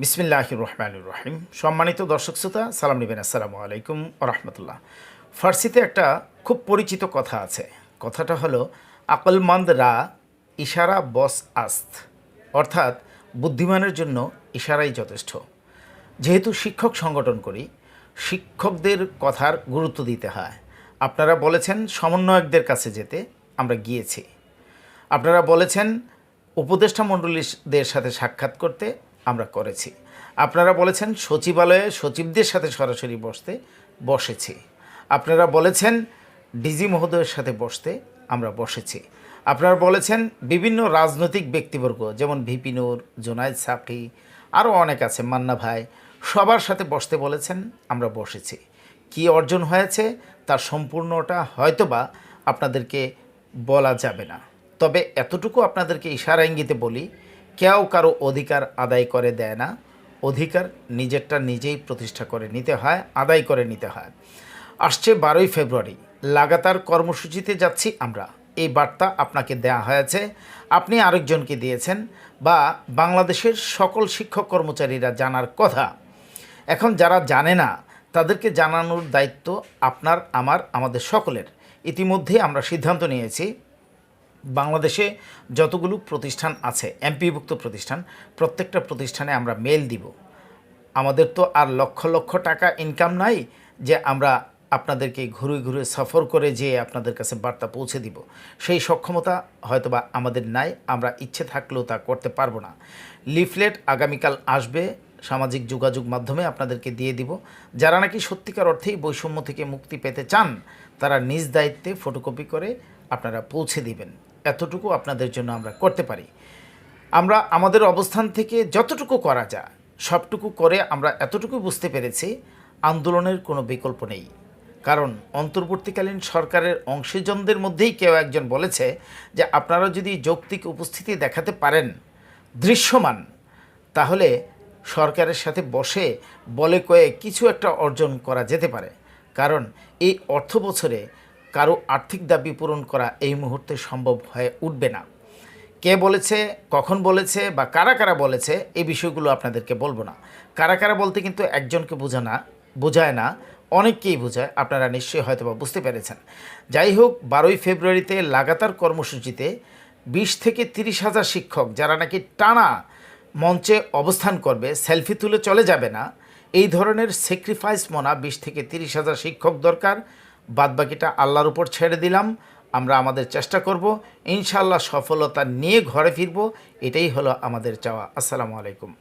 বিসমিল্লাহ রহমানুর রহিম। সম্মানিত দর্শক শ্রোতা, সালাম নেবেন। আসসালামু আলাইকুম রহমতুল্লাহ। ফার্সিতে একটা খুব পরিচিত কথা আছে। কথাটা হলো আকলমন্দ রা ইশারা বস আস্ত। অর্থাৎ, বুদ্ধিমানের জন্য ইশারাই যথেষ্ট। যেহেতু শিক্ষক সংগঠন করি, শিক্ষকদের কথার গুরুত্ব দিতে হয়। আপনারা বলেছেন, সমন্বয়কদের কাছে যেতে আমরা গিয়েছি। আপনারা বলেছেন, উপদেষ্টা মণ্ডলীদের সাথে সাক্ষাৎ করতে আমরা করেছি। আপনারা বলেছেন, সচিবালয়ে সচিবদের সাথে সরাসরি বসতে বসেছি। আপনারা বলেছেন, ডিজি মহোদয়ের সাথে বসতে আমরা বসেছি। আপনারা বলেছেন, বিভিন্ন রাজনৈতিক ব্যক্তিবর্গ, যেমন ভিপি নূর, জোনায়েদ সাকি আরও অনেক আছে, মান্না ভাই, সবার সাথে বসতে বলেছেন, আমরা বসেছি। কি অর্জন হয়েছে, তার সম্পূর্ণটা হয়তোবা আপনাদেরকে বলা যাবে না। তবে এতটুকু আপনাদেরকে ইশারা ইঙ্গিতে বলি কেউ কারও অধিকার আদায় করে দেয় না। অধিকার নিজেরটা নিজেই প্রতিষ্ঠা করে নিতে হয়, আদায় করে নিতে হয়। আসছে বারোই ফেব্রুয়ারি, লাগাতার কর্মসূচিতে যাচ্ছি আমরা। এই বার্তা আপনাকে দেয়া হয়েছে। আপনি আরেকজনকে দিয়েছেন বা বাংলাদেশের সকল শিক্ষক কর্মচারীরা জানার কথা। এখন যারা জানে না, তাদেরকে জানানোর দায়িত্ব আপনার, আমার, আমাদের সকলের। ইতিমধ্যে আমরা সিদ্ধান্ত নিয়েছি বাংলাদেশে যতগুলো প্রতিষ্ঠান আছে, এমপিভুক্ত প্রতিষ্ঠান, প্রত্যেকটা প্রতিষ্ঠানে আমরা মেল দিব। আমাদের তো আর লক্ষ লক্ষ টাকা ইনকাম নাই যে আমরা আপনাদেরকে ঘুরে ঘুরে সফর করে যেয়ে আপনাদের কাছে বার্তা পৌঁছে দিব। সেই সক্ষমতা হয়তোবা আমাদের নাই, আমরা ইচ্ছে থাকলেও তা করতে পারব না। লিফলেট আগামীকাল আসবে, সামাজিক যোগাযোগ মাধ্যমে আপনাদেরকে দিয়ে দিব। যারা নাকি সত্যিকার অর্থেই বৈষম্য থেকে মুক্তি পেতে চান, তারা নিজ দায়িত্বে ফটোকপি করে আপনারা পৌঁছে দিবেন। এতটুকু আপনাদের জন্য আমরা করতে পারি। আমরা আমাদের অবস্থান থেকে যতটুকু করা যায়, সবটুকু করে আমরা এতটুকু বুঝতে পেরেছি, আন্দোলনের কোনো বিকল্প নেই। কারণ অন্তর্বর্তীকালীন সরকারের অংশীজনদের মধ্যেই কেউ একজন বলেছে যে, আপনারা যদি যৌক্তিক উপস্থিতি দেখাতে পারেন, দৃশ্যমান, তাহলে সরকারের সাথে বসে বলে কয়ে কিছু একটা অর্জন করা যেতে পারে। কারণ এই অর্থ বছরে কারও আর্থিক দাবি পূরণ করা এই মুহূর্তে সম্ভব হয়ে উঠবে না। কে বলেছে, কখন বলেছে বা কারা কারা বলেছে, এই বিষয়গুলো আপনাদেরকে বলব না। কারা কারা বলতে কিন্তু একজনকে বোঝানা বোঝায় না, অনেককেই বোঝায়, আপনারা নিশ্চয়ই হয়তো বা বুঝতে পেরেছেন। যাই হোক, বারোই ফেব্রুয়ারিতে লাগাতার কর্মসূচিতে বিশ থেকে তিরিশ হাজার শিক্ষক যারা নাকি টানা মঞ্চে অবস্থান করবে, সেলফি তুলে চলে যাবে না, এই ধরনের স্যাক্রিফাইস মনা বিশ থেকে তিরিশ হাজার শিক্ষক দরকার। বাদবাকিটা আল্লাহর উপর ছেড়ে দিলাম। আমরা আমাদের চেষ্টা করব। ইনশাল্লাহ সফলতা নিয়ে ঘরে ফিরব। এটাই হলো আমাদের চাওয়া। আসসালামু আলাইকুম।